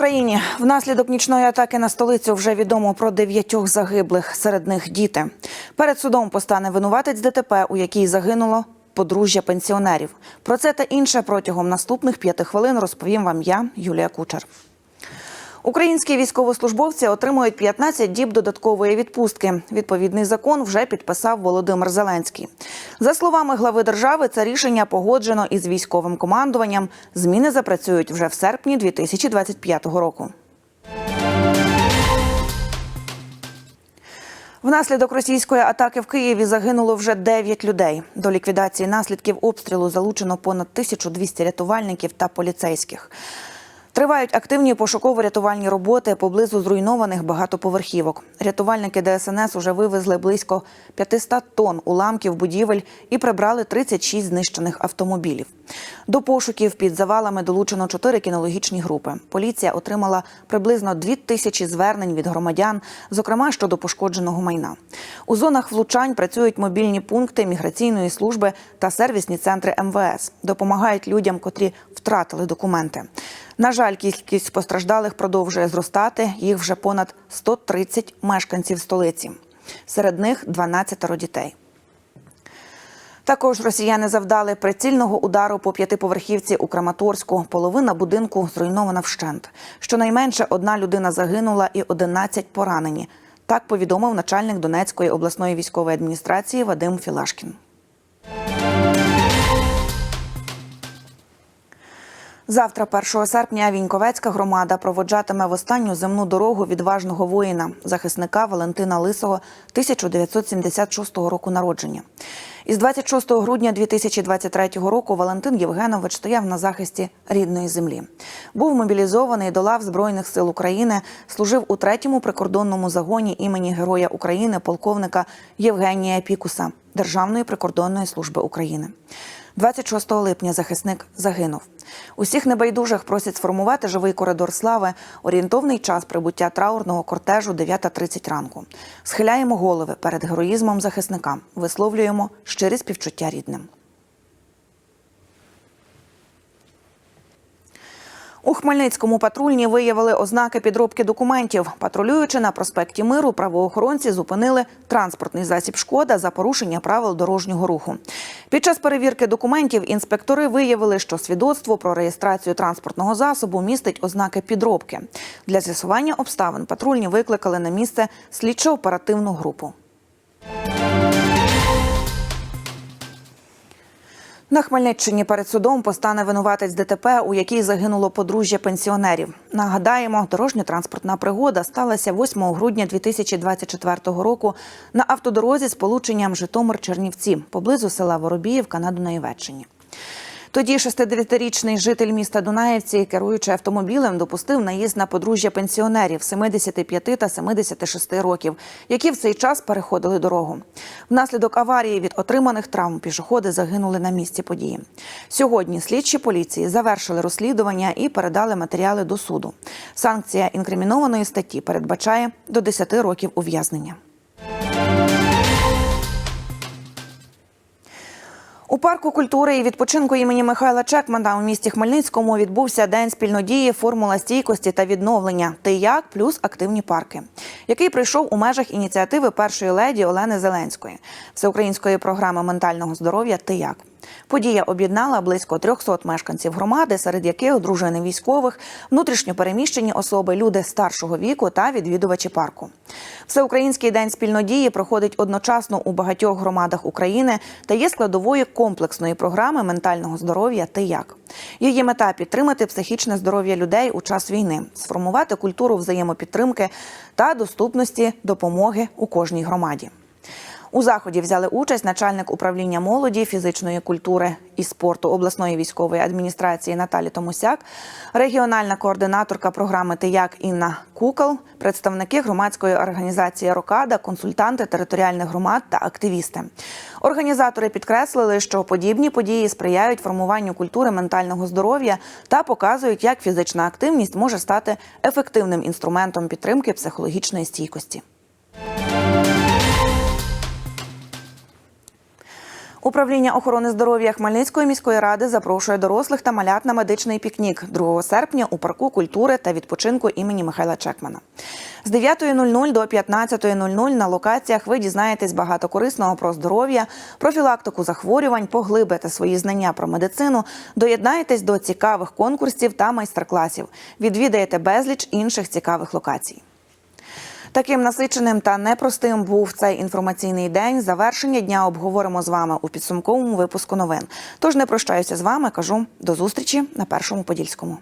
Україні внаслідок нічної атаки на столицю вже відомо про дев'ятьох загиблих. Серед них діти. Перед судом постане винуватець ДТП, у якій загинуло подружжя пенсіонерів. Про це та інше протягом наступних п'яти хвилин розповім вам я, Юлія Кучер. Українські військовослужбовці отримують 15 діб додаткової відпустки. Відповідний закон вже підписав Володимир Зеленський. За словами глави держави, це рішення погоджено із військовим командуванням. Зміни запрацюють вже в серпні 2025 року. Внаслідок російської атаки в Києві загинуло вже 9 людей. До ліквідації наслідків обстрілу залучено понад 1200 рятувальників та поліцейських. Тривають активні пошуково-рятувальні роботи поблизу зруйнованих багатоповерхівок. Рятувальники ДСНС уже вивезли близько 500 тонн уламків будівель і прибрали 36 знищених автомобілів. До пошуків під завалами долучено чотири кінологічні групи. Поліція отримала приблизно 2 тисячі звернень від громадян, зокрема щодо пошкодженого майна. У зонах влучань працюють мобільні пункти міграційної служби та сервісні центри МВС. Допомагають людям, котрі втратили документи. На жаль, кількість постраждалих продовжує зростати. Їх вже понад 130 мешканців столиці. Серед них 12 дітей. Також росіяни завдали прицільного удару по п'ятиповерхівці у Краматорську. Половина будинку зруйнована вщент. Щонайменше одна людина загинула і 11 поранені. Так повідомив начальник Донецької обласної військової адміністрації Вадим Філашкін. Завтра, 1 серпня, Віньковецька громада проводжатиме в останню земну дорогу відважного воїна, захисника Валентина Лисого 1976 року народження. Із 26 грудня 2023 року Валентин Євгенович стояв на захисті рідної землі. Був мобілізований до лав Збройних сил України, служив у третьому прикордонному загоні імені Героя України полковника Євгенія Пікуса Державної прикордонної служби України. 26 липня захисник загинув. Усіх небайдужих просять сформувати живий коридор слави. Орієнтовний час прибуття траурного кортежу 9.30 ранку. Схиляємо голови перед героїзмом захисника. Висловлюємо щирі співчуття рідним. У Хмельницькому патрульні виявили ознаки підробки документів. Патрулюючи на проспекті Миру, правоохоронці зупинили транспортний засіб шкода за порушення правил дорожнього руху. Під час перевірки документів інспектори виявили, що свідоцтво про реєстрацію транспортного засобу містить ознаки підробки. Для з'ясування обставин патрульні викликали на місце слідчо-оперативну групу. На Хмельниччині перед судом постане винуватець ДТП, у якій загинуло подружжя пенсіонерів. Нагадаємо, дорожньо-транспортна пригода сталася 8 грудня 2024 року на автодорозі з полученням Житомир-Чернівці поблизу села Воробіївка на Дунаєвеччині. Тоді 69-річний житель міста Дунаєвці, керуючи автомобілем, допустив наїзд на подружжя пенсіонерів 75 та 76 років, які в цей час переходили дорогу. Внаслідок аварії від отриманих травм пішоходи загинули на місці події. Сьогодні слідчі поліції завершили розслідування і передали матеріали до суду. Санкція інкримінованої статті передбачає до 10 років ув'язнення. У парку культури і відпочинку імені Михайла Чекмана у місті Хмельницькому відбувся день спільнодії Формула стійкості та відновлення Ти як плюс активні парки, який прийшов у межах ініціативи першої леді Олени Зеленської, всеукраїнської програми ментального здоров'я Ти як. Подія об'єднала близько 300 мешканців громади, серед яких дружини військових, внутрішньо переміщені особи, люди старшого віку та відвідувачі парку. Всеукраїнський день спільнодії проходить одночасно у багатьох громадах України та є складовою комплексної програми ментального здоров'я «Ти як». Її мета підтримати психічне здоров'я людей у час війни, сформувати культуру взаємопідтримки та доступності допомоги у кожній громаді. У заході взяли участь начальник управління молоді, фізичної культури і спорту обласної військової адміністрації Наталі Томусяк, регіональна координаторка програми «Тияк» Інна Кукол, представники громадської організації Рокада, консультанти територіальних громад та активісти. Організатори підкреслили, що подібні події сприяють формуванню культури ментального здоров'я та показують, як фізична активність може стати ефективним інструментом підтримки психологічної стійкості. Управління охорони здоров'я Хмельницької міської ради запрошує дорослих та малят на медичний пікнік 2 серпня у парку культури та відпочинку імені Михайла Чекмана. З 9.00 до 15.00 на локаціях ви дізнаєтесь багато корисного про здоров'я, профілактику захворювань, поглибите свої знання про медицину, доєднаєтесь до цікавих конкурсів та майстер-класів, відвідаєте безліч інших цікавих локацій. Таким насиченим та непростим був цей інформаційний день. Завершення дня обговоримо з вами у підсумковому випуску новин. Тож не прощаюся з вами. Кажу до зустрічі на першому подільському.